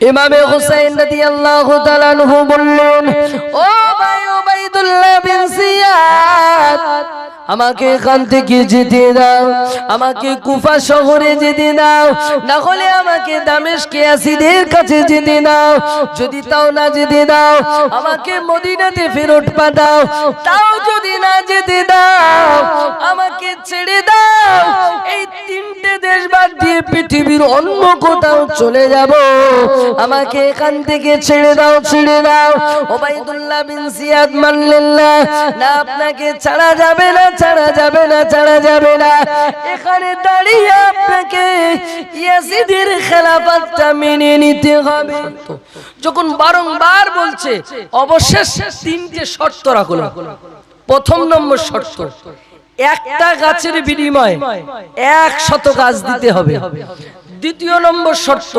ইমামে হুসাইন রাদিয়াল্লাহু তাআলা বললেন ও ভাই উবাইদুল্লাহ বিন জিয়াদ আমাকে এখান থেকে যেতে দাও। আমাকে কুফা শহরে যেতে দাও। না হলে আমাকে দামেশকে আসিদের কাছে যেতে দাও। যদি তাও না যেতে দাও আমাকে মদিনাতে ফেরত পাঠাও। তাও যদি না যেতে দাও আমাকে ছেড়ে দাও। এই তিনটে দেশ বাদ দিয়ে পৃথিবীর অন্য কোথাও চলে যাব। আমাকে এখান থেকে ছেড়ে দাও ছেড়ে দাও। ওবাইদুল্লাহ বিন সিয়াদ মানলেন না। না আপনাকে ছাড়া যাবে না ছাড়া যাবে না ছাড়া যাবে না। এখানে দাঁড়িয়ে আপনাকে ইয়াজিদের খেলাফতটা মেনে নিতে হবে। যখন বারংবার বলছে, অবশেষ তিনটে শর্ত রাখল প্রথম নম্বর শর্ত, একটা গাছের বিনিময়ে এক শত গাছ দিতে হবে। দ্বিতীয় নম্বর শর্ত,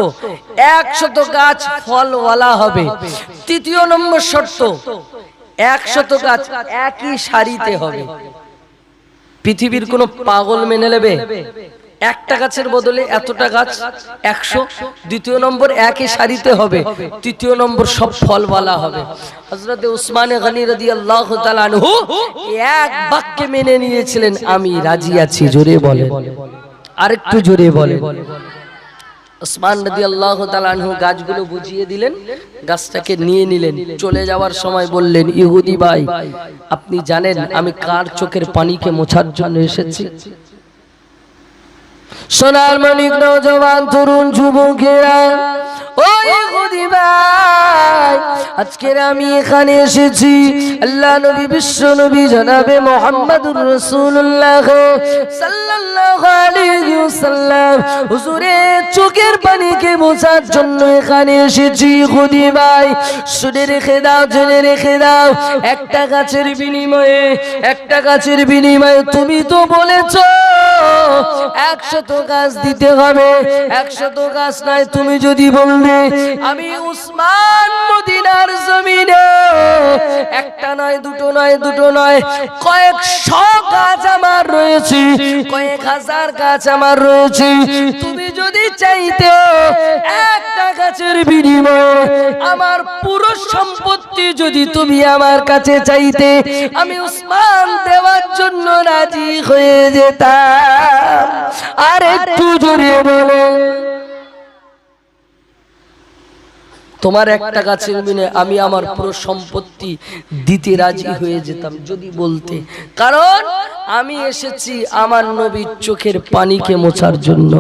এক শত গাছ ফলওয়ালা হবে। তৃতীয় নম্বর শর্ত, এক শত গাছ একই সারিতে হবে। পৃথিবীর কোন পাগল মেনে নেবে? একটা গাছের বদলে এতটা গাছ, একশো, দ্বিতীয় নম্বর একই সারিতে হবে, তৃতীয় নম্বর সব ফল ফলওয়ালা হবে। এক বাক্যে মেনে নিয়েছিলেন, আমি রাজি আছি। জোরে বলে আরেকটু জোরে বলে ওসমান নদী আল্লাহ তালানহু গাছগুলো বুঝিয়ে দিলেন, গাছটাকে নিয়ে নিলেন, চলে যাওয়ার সময় বললেন, ইহুদি ভাই, আপনি জানেন আমি কার চোখের পানিকে মোছার জন্য এসেছি? সোনার মানিক নজওয়ান তরুণ যুবকেরা আজকের আমি এখানে এসেছি। আল্লাহ নবী, বিশ্ব নবী জনাবে মোহাম্মদুর হুজুরের চোখের পানিকে মোছার জন্য এখানে এসেছি ইহুদি ভাই। শুনে রেখে দাও, জেনে রেখে দাও, একটা গাছের বিনিময়ে, একটা গাছের বিনিময়ে তুমি তো বলেছ, একশত গাছ দিতে হবে, একশত গাছ নাই তুমি যদি বলবে আমি উসমান মদিনার জমিনে, একটা নয়, দুটো নয় দুটো নয়, কয়েকশো গাছ আমার রয়েছে, কয়েক হাজার গাছ আমার রয়েছে। তুমি যদি চাইতে একটা গাছের বিনিময়ে আমার পুরো সম্পত্তি যদি তুমি আমার কাছে চাইতে, আমি উসমান দেওয়ার জন্য রাজি হয়ে যেতাম। আর একটু জোরে বলো। তোমার একটা গাছের মিনে আমি আমার পুরো সম্পত্তি দিতে রাজি হয়ে যেতাম, যদি বলতে। কারণ আমি এসেছি আমার নবীর চোখের পানিকে মোছার জন্য,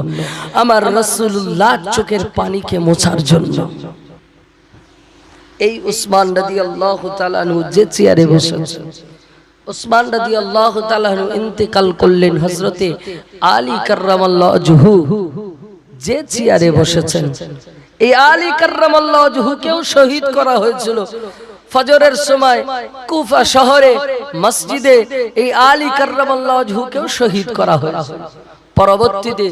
আমার রসুল্লাহ চোখের পানিকে মোছার জন্য। এই উসমান রাদি আল্লাহ তালানু যে চেয়ারে বসেছে উসমান রাদি আল্লাহ তালানু ইন্তেকাল করলেন হজরতে আলী কার্রামাল্লাহ জুহু যে চেয়ারে বসেছেন এই আলী কার্রামাল্লাহকেও শহীদ করা হয়েছিল। ফজরের সময় কুফা শহরে, মসজিদে এই আলী কার্রামাল্লাহকেও শহীদ করা হয়েছিল। পরবর্তীতে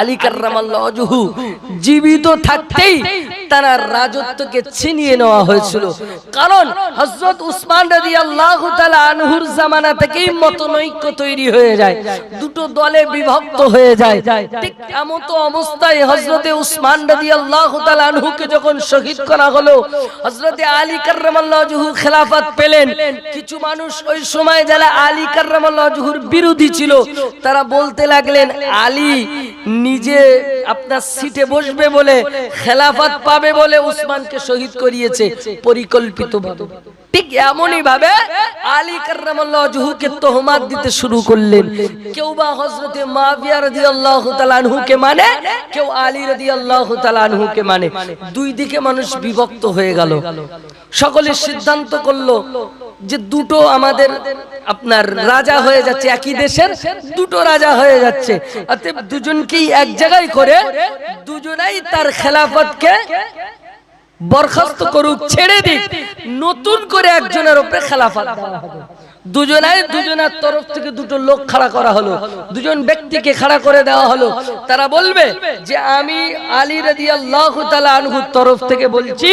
আলী কার্রামাল্লাহু জীবিত থাকতেই তার রাজত্বকে ছিনিয়ে নেওয়া হয়েছিল। কারণ হযরত উসমান রাদিয়াল্লাহু তাআলা আনহুর জামানা থেকেই মতনৈক্য তৈরি হয়ে যায়। দুটো দলে বিভক্ত হয়ে যায়। ঠিক এমন তো অবস্থায় হযরতে উসমান রাদিয়াল্লাহু তাআলা আনহুকে যখন শহীদ করা হলো হযরতে আলী কার্রামাল্লাহু খেলাফত পেলেন। কিছু মানুষ ওই সময় যারা আলী কার্রামাল্লাহুর বিরোধী ছিল তারা বলতে লাগলেন আলী নিজে আপনার সিটে বসবে বলে খেলাফত পাবে বলে উসমানকে শহীদ করিয়েছে পরিকল্পিত ঠিক এমনই ভাবে আলী কার্রামাল্লাহুকে তোহমাত দিতে শুরু করলেন। কেউ বা হযরতে মাবিয়া রাদিয়াল্লাহু তাআলা আনহুকে মানে কেউ আলী তাআলা আনহুকে মানে। দুই দিকে মানুষ বিভক্ত হয়ে গেল। সকলে সিদ্ধান্ত করল যে দুটো আমাদের আপনার রাজা হয়ে যাচ্ছে, একই দেশের দুটো রাজা হয়ে যাচ্ছে। অতএব দুজনকেই এক জায়গায় করে দুজনাই তার খেলাফতকে বরখাস্ত করুক, ছেড়ে দিক। নতুন করে একজনের উপরে খেলাফত দেওয়া হবে। দুজনাই দুজনের তরফ থেকে দুটো লোক খাড়া করা হলো। দুজন ব্যক্তিকে খাড়া করে দেওয়া হলো। তারা বলবে যে আমি আলী রাদি আল্লাহ আনহুর তরফ থেকে বলছি,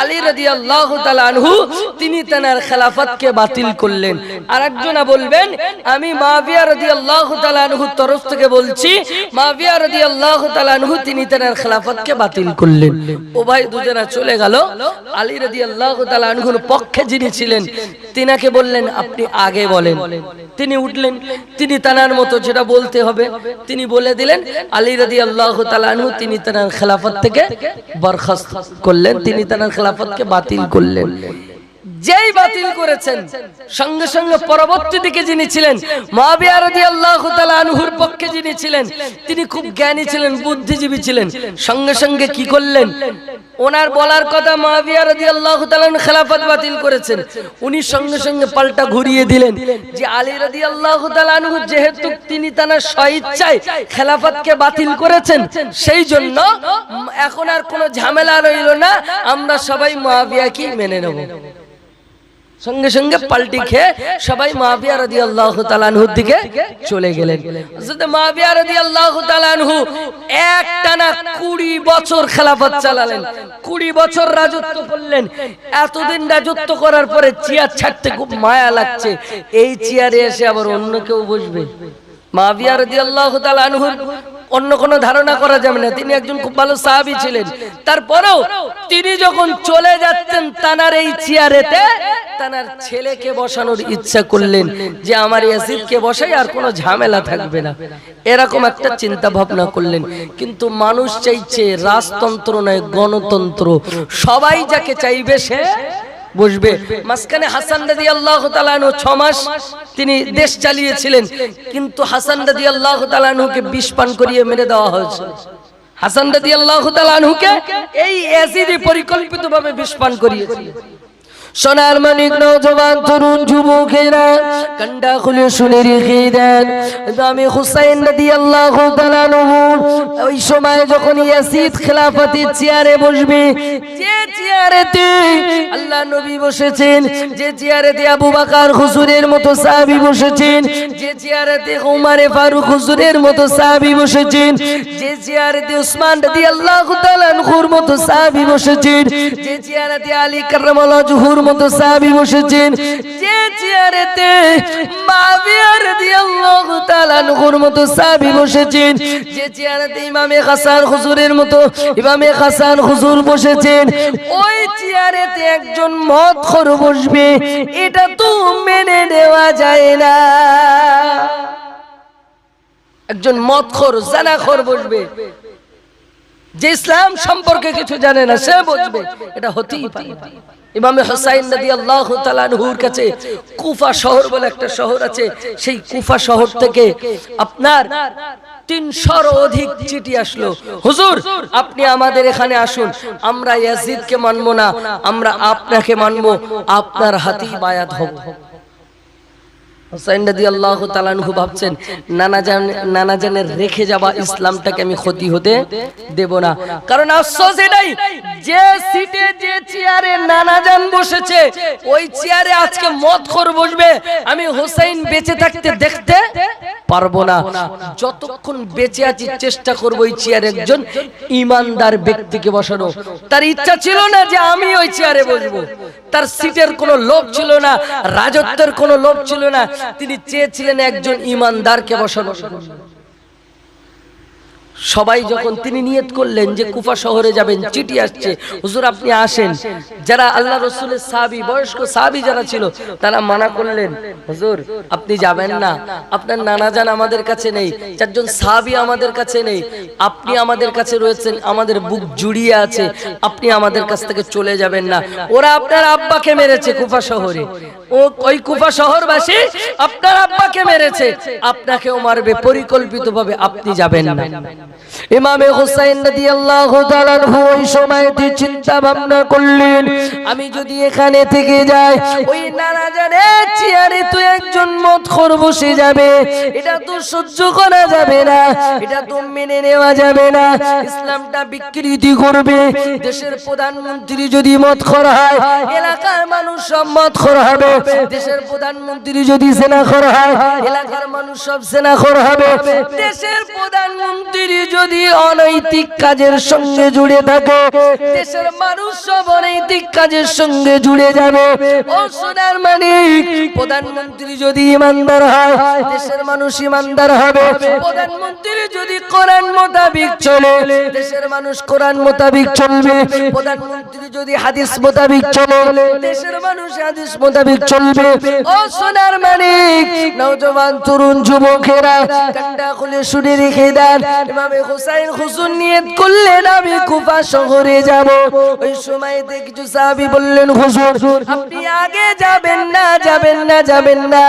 আলী রাদি আল্লাহ আনহু, তিনি তেনার খেলাফতকে বাতিল করলেন। আর একজনা বলবেন, আমি মাবিয়া রাদি আল্লাহ আনহুর তরফ থেকে বলছি, মাবিয়া রাদি আল্লাহ আনহু, তিনি তেনার খেলাফতকে বাতিল করলেন। ও ভাই দুজনা চলে গেল। আলী রাদি আল্লাহ আনহুর পক্ষে যিনি ছিলেন, তিনাকে বললেন, আপনি আগে বলেন। তিনি উঠলেন। তিনি তানার মতো যেটা বলতে হবে, তিনি বলে দিলেন, আলী রাদি আল্লাহ তালানহু তিনি তানার খেলাফত থেকে বরখাস্ত করলেন, তিনি তানার খেলাফতকে বাতিল করলেন। যেই বাতিল করেছেন, সঙ্গে সঙ্গে পরবর্তী দিকে যিনি ছিলেন আনহুর পক্ষে যিনি ছিলেন, তিনি খুব জ্ঞানী ছিলেন, বুদ্ধিজীবী ছিলেন। সঙ্গে সঙ্গে কি করলেন? ওনার বলার কথা মাভিয়া তাআলা আনহু খেলাফত বাতিল করেছেন। উনি সঙ্গে সঙ্গে পাল্টা ঘুরিয়ে দিলেন যে আলী রাদিয়াল্লাহু তাআলা আনহু যেহেতু তিনি তার স্বইচ্ছায় খেলাফতকে বাতিল করেছেন, সেই জন্য এখন আর কোনো ঝামেলা রইল না। আমরা সবাই মাবিয়াকেই মেনে নেব। সঙ্গে সঙ্গে পাল্টি খেয়ে সবাই মাবিয়া রাদি আল্লাহ তালানহুর দিকে চলে গেলেন। মাবিয়া রাদি আল্লাহ তালানহু এক টানা কুড়ি বছর খেলাফত চালালেন। কুড়ি বছর রাজত্ব করলেন। এতদিন রাজত্ব করার পরে চেয়ার ছাড়তে খুব মায়া লাগছে। এই চেয়ারে এসে আবার অন্য কেউ বসবে। মাবিয়া রাদি আল্লাহ তালানহুর অন্য কোনো ধারণা করা যাবে না। তিনি একজন খুব ভালো সাহাবি ছিলেন। তারপরেও তিনি যখন চলে যাচ্ছেন তানার এই চেয়ারেতে, তানার ছেলেকে বসানোর ইচ্ছা করলেন যে আমার ইয়াজিদকে বসাই, আর কোনো ঝামেলা থাকবে না। এরকম একটা চিন্তা ভাবনা করলেন। কিন্তু মানুষ চাইছে রাজতন্ত্র নয় গণতন্ত্র। সবাই যাকে চাইবে সে বসবে। মাঝখানে হাসান দাদি আল্লাহ তালানু ছ মাস তিনি দেশ চালিয়েছিলেন। কিন্তু হাসান দাদি আল্লাহ তালানুকে বিষ পান করিয়ে মেরে দেওয়া হয়েছে। হাসান দাদি আল্লাহ তালানুকে এই অ্যাসিডে পরিকল্পিতভাবে বিষ পান করিয়েছিল সোনার মানিক নৌজবান তরুণ যুবকেরা কান্ডা খুলে শুনে রেখে দেন। আমি হুসাইন নদী আল্লাহ ওই সময় যখন ইয়াসিদ খেলাফতের চেয়ারে বসবে আল্লাহ উমারে ফারুক মতো বসেছেন আলী জুহুর মতো সাহাবি বসেছেন। যে চেয়ারেতে তাআলা মতো সাহাবি বসেছেন। যে চেয়ারেতে ইমামে হাসান হুজুরের মতো ইমামে হাসান হুজুর বসেছেন। ওই চেয়ারেতে একজন মদ খর বসবে। এটা তো মেনে নেওয়া যায় না। একজন মদখোর, জানাখোর বসবে। যে ইসলাম সম্পর্কে কিছু জানে না, সে বুঝবে এটা হতেই পারে। ইমামে হোসাইন নদী আল্লাহ তালানহুর কাছে কুফা শহর বলে একটা শহর আছে। সেই কুফা শহর থেকে আপনার তিনশোর অধিক চিঠি আসলো। হুজুর আপনি আমাদের এখানে আসুন। আমরা ইয়াজিদকে মানবো না। আমরা আপনাকে মানবো। আপনার হাতেই বায়াত হব। হোসাইন রাদি আল্লাহ তালানহু ভাবছেন নানা জান রেখে যাওয়া ইসলামটাকে আমি ক্ষতি হতে দেব না। কারণ আফসোস আমি হোসাইন বেঁচে থাকতে দেখতে পারব না। যতক্ষণ বেঁচে আছি চেষ্টা করব ওই চেয়ারে একজন ইমানদার ব্যক্তিকে বসানো তার ইচ্ছা ছিল না যে আমি ওই চেয়ারে বসবো। তার সিটের কোনো লোভ ছিল না, রাজত্বের কোনো লোভ ছিল না। তিনি চেয়েছিলেন একজন ইমানদারকে বসানো সবাই যখন তিনি নিয়ত করলেন যে কুফা শহরে যাবেন, চিঠি আসছে, হুজুর আপনি আসেন। যারা আল্লাহ রসুলের সাহাবি, বয়স্ক সাহাবি যারা ছিল, তারা মানা করলেন, হুজুর, আপনি যাবেন না। আপনার নানা জান আমাদের কাছে নেই, চারজন সাহাবি আমাদের কাছে নেই। আপনি আমাদের কাছে রয়েছেন, আমাদের বুক জুড়িয়ে আছে, আপনি আমাদের কাছ থেকে চলে যাবেন না। ওরা আপনার আব্বাকে মেরেছে কুফা শহরে। ও, ওই কুফা শহরবাসী আপনার আব্বাকে মেরেছে। আপনাকেও মারবে, পরিকল্পিতভাবে আপনি যাবেন না। ইমামে হুসাইন রাদিয়াল্লাহু তাআলা ওই সময়তে চিন্তা ভাবনা করলেন, আমি যদি এখানে থেকে যাই, ওই নানা জানে চেয়ারে তো একজন মত খর বসে যাবে। এটা তো সহ্য করা যাবে না, এটা তো মেনে নেওয়া যাবে না। ইসলামটা বিকৃতি করবে। দেশের প্রধানমন্ত্রী যদি মত খর হয়, এলাকার মানুষ সব মত খর হবে। দেশের প্রধানমন্ত্রী যদি সেনা খর হয়, এলাকার মানুষ সব সেনা খর হবে। দেশের প্রধানমন্ত্রী যদি অনৈতিক কাজের সঙ্গে জুড়ে থাকে, দেশের মানুষ সব অনৈতিক কাজের সঙ্গে জুড়ে যাবে। ও সোনার মানিক প্রধানমন্ত্রী যদি ইমানদার হয়, দেশের মানুষ ইমানদার হবে। প্রধানমন্ত্রী যদি কোরআন মোতাবিক চলে, দেশের মানুষ কোরআন মোতাবিক চলবে। প্রধানমন্ত্রী যদি হাদিস মোতাবিক চলে, দেশের মানুষ হাদিস মোতাবিক চলবে। ও সোনার মানিক নওজওয়ান তরুণ যুবকেরা কান্ডা খুলে শুনে রেখে দেন। হুসাইন নিয়ত আমি কুফা শহরে যাব। ওই সাহাবী বললেন, হুজুর, আপনি আগে যাবেন না যাবেন না যাবেন না।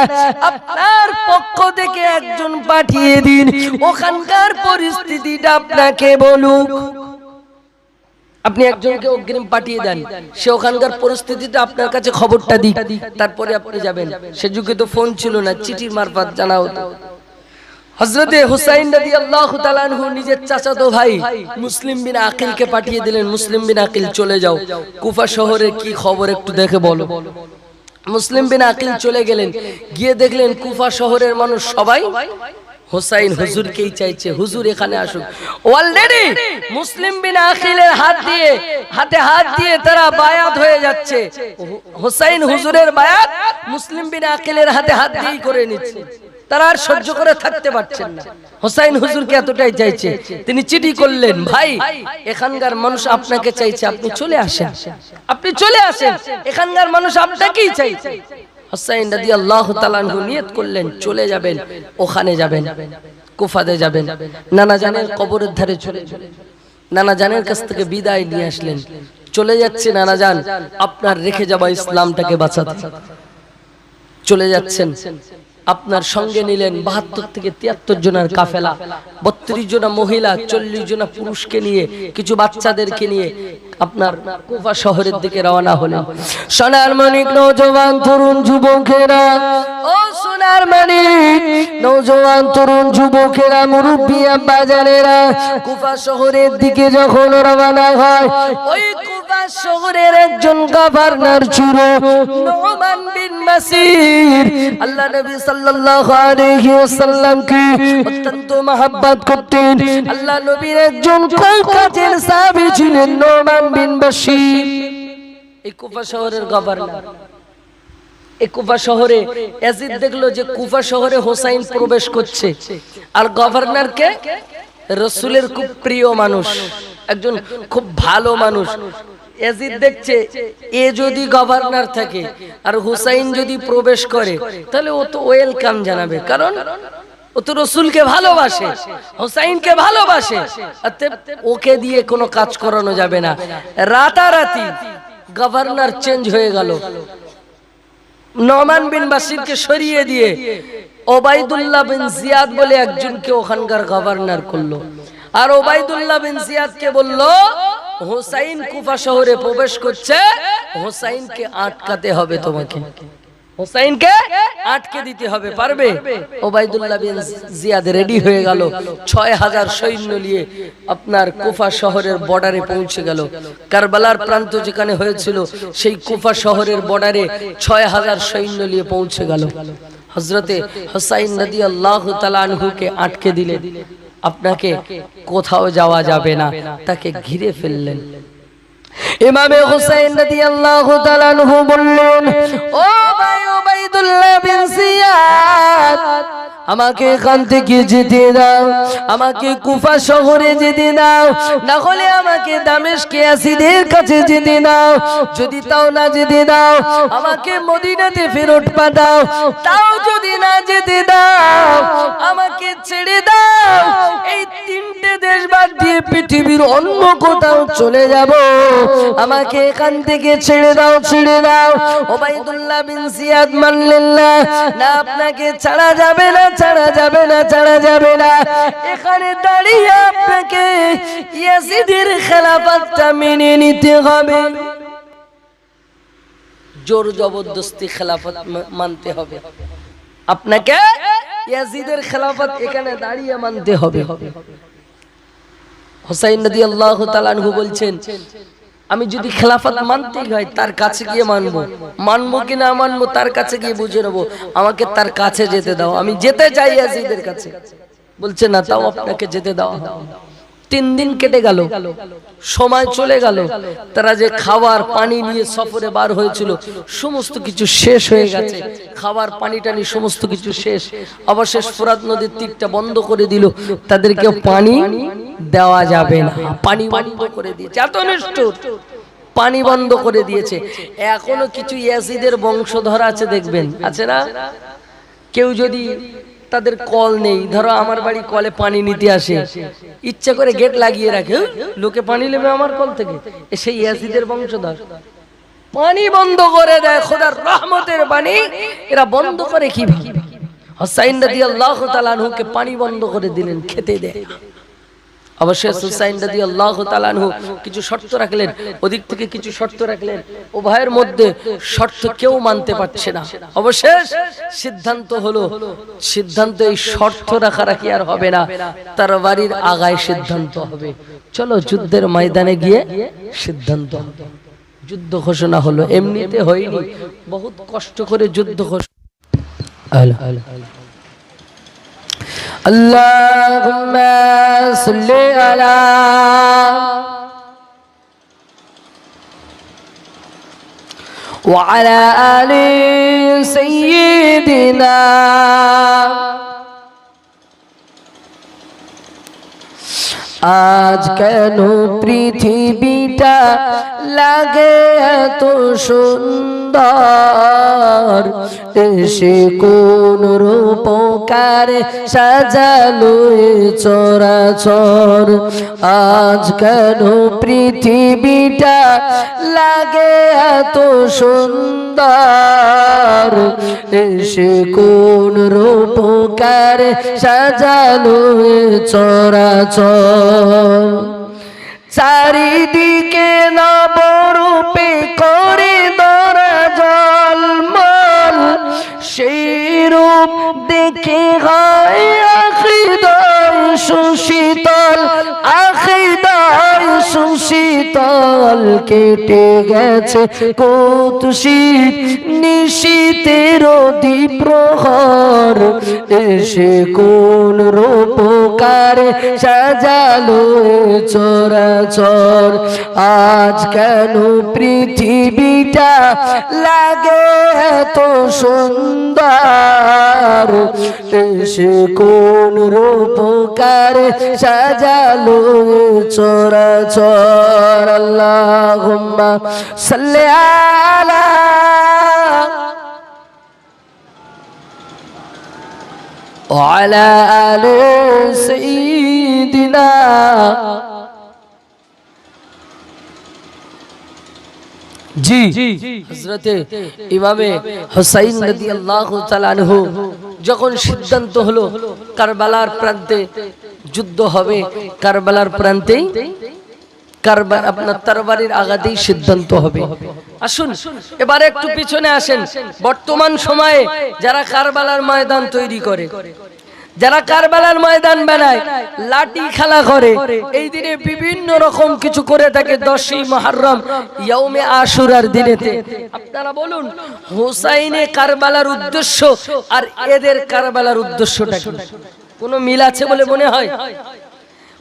আপনার পক্ষ থেকে একজন পাঠিয়ে দিন। ওখানকার পরিস্থিতিটা আপনাকে বলুক। আপনি একজনকে অগ্রিম পাঠিয়ে দেন। সে ওখানকার পরিস্থিতিটা আপনার কাছে খবরটা দিক। তারপরে আপনি যাবেন। সে যুগে তো ফোন ছিল না, চিঠির মারফত জানা হতো হজরতে হুসাইন রাদি আল্লাহ তালানহু নিজের চাচাতো ভাই মুসলিম বিন আকিলকে পাঠিয়ে দিলেন, মুসলিম বিন আকিল চলে যাও। কুফা শহরে কি খবর একটু দেখে বলো। মুসলিম বিন আকিল চলে গেলেন, গিয়ে দেখলেন কুফা শহরের মানুষ সবাই হোসাইন হুজুরকেই চাইছে, হুজুর এখানে আসুক। অলরেডি মুসলিম বিন আখিলের হাত দিয়ে, হাতে হাত দিয়ে তারা বায়াত হয়ে যাচ্ছে। হোসাইন হুজুরের বায়াত মুসলিম বিন আকিলের হাতে হাত দিয়েই করে নিচ্ছে। তারা আর সহ্য করে থাকতে পারছেন না। হোসাইন হুজুরকে এতটাই চাইছে, তিনি চিঠি করলেন, ভাই, এখানকার মানুষ আপনাকে চাইছে, আপনি চলে আসেন। আপনি চলে আসেন, এখানকার মানুষ আপনাকেই চাইছে। হোসাইন রাদিয়াল্লাহু তাআলা আনহু নিয়ত করলেন, চলে যাবেন, ওখানে যাবেন, কুফাতে যাবেন। নানা জানের কবরের ধারে চলে নানা জানের কাছ থেকে বিদায় নিয়ে আসলেন। চলে যাচ্ছে নানা জান, আপনার রেখে যাওয়া ইসলামটাকে বাঁচাতে। চলে যাচ্ছেন। আপনার সঙ্গে নিলেন বাহাত্তর থেকে তিয়াত্তর জনের কাফেলা, বত্রিশ জনা মহিলা, চল্লিশ জনা পুরুষকে নিয়ে, কিছু বাচ্চাদেরকে নিয়ে আপনার কুফা শহরের দিকে রওনা হলেন। সোনার মানিক নজবান তরুণ যুবকেরা। ও সোনার মানিক নৌজওয়ান তরুণ যুবকেরা, মুরব্বী বাজারেরা কুফা শহরের দিকে যখন রওনা হয়, ওই কুফা শহরের একজন গভর্নর ছিল, নোমান বিন মাসির আল্লাহ নবী সাল্লাল্লাহু আলাইহি ওয়াসাল্লামকে অত্যন্ত মহব্বত করতেন। আল্লাহ নবীর একজন কাছের সাহাবী ছিলেন নোমান বিন বাশির। এই কুফা শহরের গভর্নর। এই কুফা শহরে ইয়াজিদ দেখল যে কুফা শহরে হোসাইন প্রবেশ করছে। আর গভর্নরকে রসুলের খুব প্রিয় মানুষ, একজন খুব ভালো মানুষ। এজিদ দেখছে, এ যদি গভর্নর থাকে আর হুসাইন যদি প্রবেশ করে, তাহলে ও তো ওয়েলকাম জানাবে। কারণ ও তো রসুলকে ভালোবাসে, হোসাইনকে ভালোবাসে ওকে দিয়ে কোনো কাজ করানো যাবে না। রাতারাতি গভর্নর চেঞ্জ হয়ে গেল। নমান বিন বাসিরকে সরিয়ে দিয়ে ওবায়দুল্লাহ বিন জিয়াদ বলে একজনকে ওখানকার গভর্নর করল। আর ওবায়দুল্লাহ বিন জিয়াদকে বলল, হোসাইন কুফা শহরে প্রবেশ করছে, হোসাইনকে আটকাতে হবে তোমাকে। হোসাইনকে আটকে দিতে হবে পারবে? ওবাইদুল্লাহ বিন জিয়াদ রেডি হয়ে গেল। ছয় হাজার সৈন্য নিয়ে আপনার কুফা শহরের বর্ডারে পৌঁছে গেল। কারবালার প্রান্ত যেখানে হয়েছিল সেই কুফা শহরের বর্ডারে ছয় হাজার সৈন্য নিয়ে পৌঁছে গেল। হজরতে হোসাইন নদী আল্লাহ তালানহুকে আটকে দিলে আপনাকে কোথাও যাওয়া যাবে না। তাকে ঘিরে ফেললেন। ইমামে হুসাইন রাদিয়াল্লাহু তাআলা বললেন ও ভাই ওবাইদুল্লাহ বিন জিয়াদ। আমাকে এখান থেকে যেতে দাও। আমাকে কুফা শহরে যেতে দাও। না হলে আমাকে দামেশকে আসিদের কাছে যেতে দাও। যদি তাও না যেতে দাও আমাকে মদিনাতে ফেরত পাঠাও। তাও যদি না যেতে দাও আমাকে ছেড়ে দাও। এই তিনটে দেশ বাদ দিয়ে পৃথিবীর অন্য কোথাও চলে যাব। আমাকে এখান থেকে ছেড়ে দাও ছেড়ে দাও। ওবাইদুল্লাহ বিন সিয়াদ মানলেন না। না আপনাকে ছাড়া যাবে না ছাড়া যাবে না, ছাড়া যাবে না। এখানে দাঁড়িয়ে আপনাকে ইয়াসিদের খেলাফতটা মেনে নিতে হবে। জোর জবরদস্তি খেলাফত মানতে হবে। আপনাকে ইয়াজিদের খেলাফত এখানে দাঁড়িয়ে মানতে হবে। হোসাইন নদী আল্লাহ তালানহু বলছেন আমি যদি খেলাফত মানতেই হয়, তার কাছে গিয়ে মানবো। মানবো কি না মানবো, তার কাছে গিয়ে বুঝে নেব। আমাকে তার কাছে যেতে দাও। আমি যেতে চাই ইয়াজিদের কাছে। বলছে, না, তাও আপনাকে যেতে দাও। তিন দিন কেটে গেল। সময় চলে গেল। তারা যে খাবার, পানি নিয়ে সফরে বার হয়েছিল, সমস্ত কিছু শেষ হয়ে গেছে। খাবার, পানি টানি, সমস্ত কিছু শেষ। অবশেষ ফুরাত নদীর তীরটা বন্ধ করে দিল। তাদেরকে পানি দেওয়া যাবে না। পানি বন্ধ করে দিয়েছে। এত নিষ্ঠুর। পানি বন্ধ করে দিয়েছে। এখনও কিছু ইয়াসিদের বংশধর আছে দেখবেন। আছে না? কেউ যদি তাদের কল নেই ধরো আমার বাড়ি কলে পানি নিতে আসে। ইচ্ছা করে গেট লাগিয়ে রাখে। লোকে পানি নেবে আমার কল থেকে। সেই ইয়াসিদের বংশধর। পানি বন্ধ করে দেয় খোদার রহমতের পানি এরা বন্ধ করে কি হোসাইন রাদি আল্লাহ তালানহুকে পানি বন্ধ করে দিলেন খেতে দেয়। অবশ্যই হুসাইন রাদি আল্লাহ তালানহু কিছু শর্ত রাখলেন ওদিক থেকে কিছু শর্ত রাখলেন। ও ভাইয়ের মধ্যে শর্ত কেউ মানতে পারছে না। অবশেষ সিদ্ধান্ত হলো সিদ্ধান্ত এই শর্ত রাখা রাখি আর হবে না। তার বাড়ির আগায় সিদ্ধান্ত হবে। চলো যুদ্ধের ময়দানে গিয়ে সিদ্ধান্ত যুদ্ধ ঘোষণা হলো এমনিতে হয়নি। বহুত কষ্ট করে যুদ্ধ ঘোষণা اللهم صل على وعلى آل سيدنا আজ কেন পৃথিবীটা লাগে এত সুন্দর? সে কোন রূপকার সাজালো চরাচর। আজ কেন পৃথিবীটা লাগে এত সুন্দর? সে কোন রূপকার সাজালো চরাচর। চারিদিকে নবরূপে করে দরা জলমল সেই রূপ দেখে হয় সুশীতল কেটে গেছে কত শীত নিশীতের প্রহর এসে কোন রূপকার সাজালো চরাচর। আজ কেন পৃথিবীটা লাগে এত সুন্দর? সে কোন রূপকার সাজালো চরাচর? আল্লাহুম্মা সাল্লি আলা وعلى آل سيدنا জি হযরতে ইমামে হুসাইন রাদিয়াল্লাহু তাআলা আনহু যখন সিদ্ধান্ত হলো কারবালার প্রান্তে যুদ্ধ হবে কারবালার প্রান্তেই কারবা আপনার তরবারির আগাতেই সিদ্ধান্ত হবে। আসুন, এবারে একটু পিছনে আসেন। বর্তমান সময়ে যারা কারবালার ময়দান তৈরি করে, যারা কারবালার ময়দান বানায়, লাঠি খেলা করে, এই দিনে বিভিন্ন রকম কিছু করে থাকে দশই মহরম ইয়ৌমে আশুরার দিনেতে। আপনারা বলুন, হোসাইনে কারবালার উদ্দেশ্য আর এদের কারবালার উদ্দেশ্যটা কি? কোনো মিল আছে বলে মনে হয়?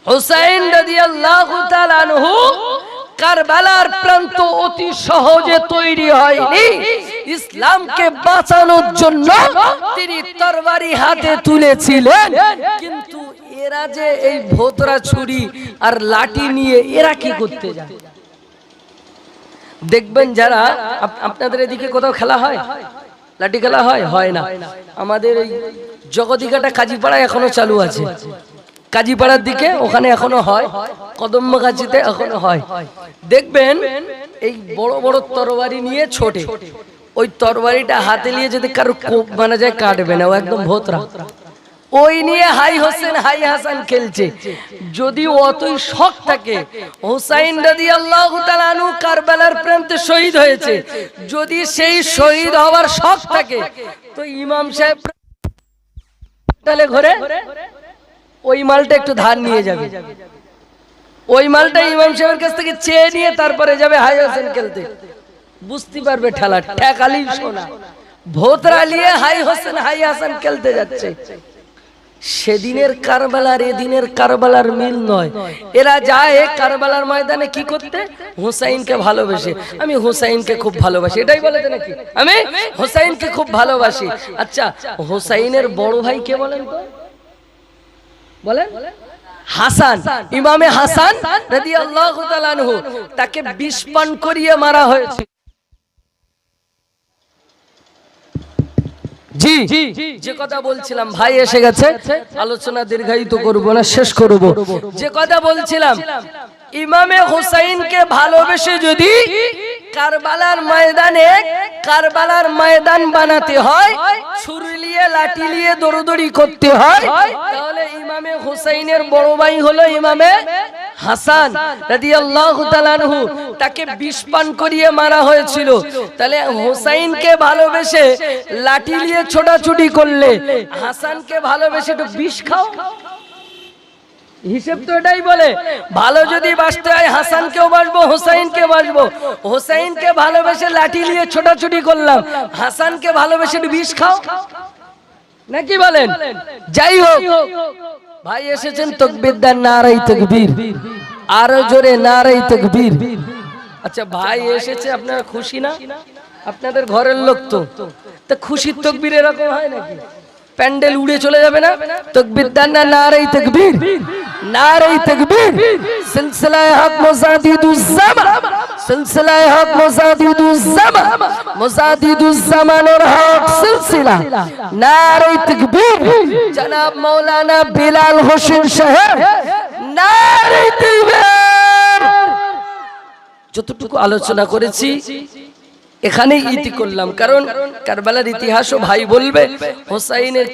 হুসাইন রাদিয়াল্লাহু তাআলা আনহু কারবালার প্রান্ত অতি সহজে তৈরি হয়নি। ইসলামকে বাঁচানোর জন্য তিনি তরবারি হাতে তুলেছিলেন। কিন্তু এরা যে এই ভোতরা ছুরি আর লাঠি নিয়ে এরা কি করতে যায়? দেখবেন যারা আপনাদের এদিকে কোথাও খেলা হয়? লাঠি খেলা হয়? হয় না। আমাদের এই জগদিকাটা কাজীপাড়া এখনও চালু আছে। কাজীপাড়ার দিকে, ওখানে এখনও হয়। কদম্ব গাছিতে এখনও হয়। দেখবেন, এই বড় বড় তরবারি নিয়ে ছোটে। ওই তরবারিটা হাতে নিয়ে যদি কারও কোপ বানা যায়, কাটবে না, ও একদম ভোতরা। ওই নিয়ে হাই হোসেন, হাই হাসান খেলছে। যদি অতই শখ থাকে, হুসাইন রাদি আল্লাহ আনু কারবালার প্রান্তে শহীদ হয়েছে। যদি সেই শহীদ হওয়ার শখ থাকে, তো ইমাম সাহেব তাহলে ঘরে। ওই মালটা একটু ধার নিয়ে যাবে। ওই মালটা ইমাম সাহেবের কাছ থেকে চেয়ে নিয়ে তারপরে যাবে হাই হোসেন খেলতে বুঝতে পারবে ঠেলা ঠেকালি শোনা ভোতরা নিয়ে হাই হোসেন, হাই হাসান খেলতে যাচ্ছে। সেদিনের কারবালার, এদিনের কারবালার মিল নয়। এরা যায় কারবালার ময়দানে কি করতে? হুসাইনকে ভালোবেসে। আমি হুসাইনকে খুব ভালোবাসি। এটাই বলে নাকি? আমি? হুসাইনকে খুব ভালোবাসি। আচ্ছা হুসাইনের বড় ভাই কে বলেন তো? বলেন? হাসান ইমামে হাসান রাদিয়াল্লাহু তাআলা আনহু তাকে বিষ পান করিয়ে মারা হয়েছে। জি যে কথা বলছিলাম ভাই এসে গেছে আলোচনা দীর্ঘায়িত করব না শেষ করব। যে কথা বলছিলাম ইমামে হুসাইনকে ভালোবেসে যদি কারবালার ময়দানে কারবালার ময়দান বানাতে হয়, ছুরি নিয়ে, লাঠি নিয়ে, দৌড়দৌড়ি করতে হয়, তাহলে ইমামে হুসাইনের বড় ভাই হলো ইমামে হাসান রাদিয়াল্লাহু তাকে বিষ পান করিয়ে মারা হয়েছিল। তাহলে হুসাইনকে ভালোবেসে লাঠি নিয়ে ছোটাছুটি করলে হাসানকে ভালোবেসে একটু বিষ খাও। হিসেব তো এটাই বলে, ভালো যদি বাঁচতে হয় হাসানকেও বাঁচবো, হোসাইনকে বাঁচবো। হোসাইনকে ভালোবেসে লাঠি নিয়ে ছোটাছুটি করলাম। হাসানকে ভালোবেসে বিষ খাও। নাকি বলেন? যাই হোক, ভাই এসেছেন তকবিরদার নারাই তকবীর। আরও জোরে নারাই তকবীর। আচ্ছা ভাই এসেছে, আপনারা খুশি না? আপনাদের ঘরের লোক তো। তা খুশির তকবীর এরকম হয় নাকি? প্যান্ডেল উড়ে চলে যাবে না? তকবীর দান না নারাই তকবীর? নারাই তকবীর? সিলসিলায়ে হক মুজাদিদুজ জামান সিলসিলায়ে হক মুজাদিদুজ জামান মুজাদিদুজ জামানের হক সিলসিলা। নারাই তকবীর? জনাব মাওলানা বিলাল হোসেন সাহেব। নারাই তকবীর! যতটুকু আলোচনা করেছি এখানেই ইতি করলাম। কারণ কারবালার ইতিহাসও ভাই বলবে হোসাইনের